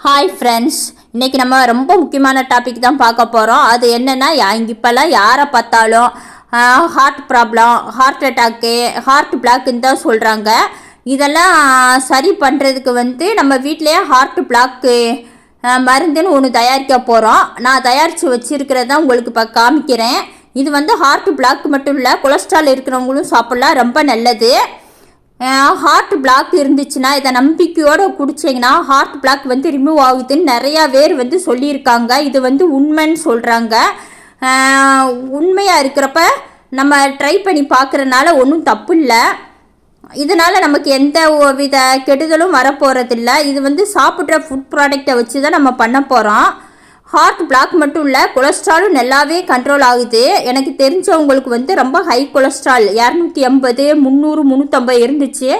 Hi friends இன்றைக்கி நம்ம ரொம்ப முக்கியமான டாபிக் தான் பார்க்க போகிறோம் அது என்னென்னா இப்போல்லாம் யாரை பார்த்தாலும் heart problem heart attack heart பிளாக்குன்னு தான் சொல்கிறாங்க இதெல்லாம் சரி பண்ணுறதுக்கு வந்து நம்ம வீட்டிலேயே ஹார்ட் பிளாக்கு மருந்துன்னு ஒன்று தயாரிக்க போகிறோம் நான் தயாரித்து வச்சுருக்கிறத உங்களுக்கு இப்போ காமிக்கிறேன். இது வந்து ஹார்ட் பிளாக் மட்டும் இல்லை கொலஸ்ட்ரால் இருக்கிறவங்களும் சாப்பிட்லாம். ரொம்ப நல்லது. ஹார்ட் பிளாக் இருந்துச்சுன்னா இதை நம்பிக்கையோடு குடிச்சிங்கன்னா ஹார்ட் பிளாக் வந்து ரிமூவ் ஆகுதுன்னு நிறையா பேர் வந்து சொல்லியிருக்காங்க. இது வந்து உண்மைன்னு சொல்கிறாங்க உண்மையாக இருக்கிறப்ப நம்ம ட்ரை பண்ணி பார்க்குறனால ஒன்றும் தப்பு இல்லை இதனால் நமக்கு எந்த வித கெடுதலும் வரப்போகிறதில்ல இது வந்து சாப்பிட்ற ஃபுட் ப்ராடக்டை வச்சு தான் நம்ம பண்ண போகிறோம் ஹார்ட் பிளாக் மட்டும் இல்லை கொலஸ்ட்ராலும் நல்லாவே கண்ட்ரோல் ஆகுது. எனக்கு தெரிஞ்சவங்களுக்கு வந்து ரொம்ப ஹை கொலஸ்ட்ரால் இரநூத்தி எண்பது முந்நூறு முந்நூற்றம்பது இருந்துச்சு.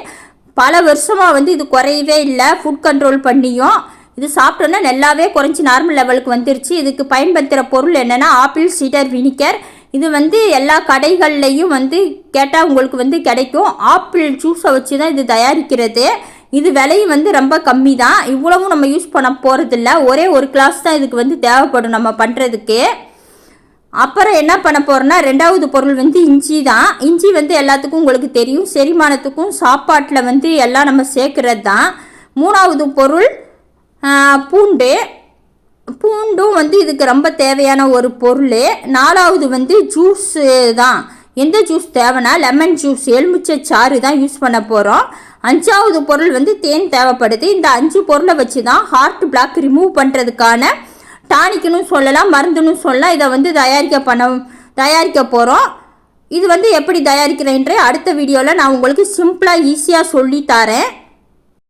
பல வருஷமாக வந்து இது குறையவே இல்லை. ஃபுட் கண்ட்ரோல் பண்ணியும். இது சாப்பிட்டோன்னா நல்லாவே குறைஞ்சி நார்மல் லெவலுக்கு வந்துருச்சு. இதுக்கு பயன்படுத்துகிற பொருள் என்னென்னா ஆப்பிள் சீடர் வினிகர் இது வந்து எல்லா கடைகள்லையும் வந்து கேட்டால் உங்களுக்கு வந்து கிடைக்கும். ஆப்பிள் ஜூஸை வச்சு தான் இது தயாரிக்கிறது. இது விலையும் வந்து ரொம்ப கம்மி தான் இவ்வளவும் நம்ம யூஸ் பண்ண போகிறதில்ல ஒரே ஒரு கிளாஸ் தான் இதுக்கு வந்து தேவைப்படும் நம்ம பண்ணுறதுக்கு அப்புறம் என்ன பண்ண போகிறோன்னா ரெண்டாவது பொருள் வந்து இஞ்சி தான். இஞ்சி வந்து எல்லாத்துக்கும் உங்களுக்கு தெரியும். செரிமானத்துக்கும் சாப்பாட்டில் வந்து எல்லாம் நம்ம சேர்க்குறது தான் மூணாவது பொருள் பூண்டு. பூண்டும் வந்து இதுக்கு ரொம்ப தேவையான ஒரு பொருள். நாலாவது வந்து ஜூஸு தான். எந்த ஜூஸ் தேவைன்னா லெமன் ஜூஸ் எலுமிச்சை சாறு தான் யூஸ் பண்ண போகிறோம் அஞ்சாவது பொருள் வந்து தேன் தேவைப்படுது. இந்த அஞ்சு பொருளை வச்சு தான் ஹார்ட் பிளாக் ரிமூவ் பண்ணுறதுக்கான டானிக்குன்னு சொல்லலாம் மருந்துன்னு சொல்லலாம். இதை வந்து தயாரிக்க பண்ண தயாரிக்க போகிறோம் இது வந்து எப்படி தயாரிக்கிறேன்ற அடுத்த வீடியோவில் நான் உங்களுக்கு சிம்பிளாக ஈஸியாக சொல்லி தரேன்.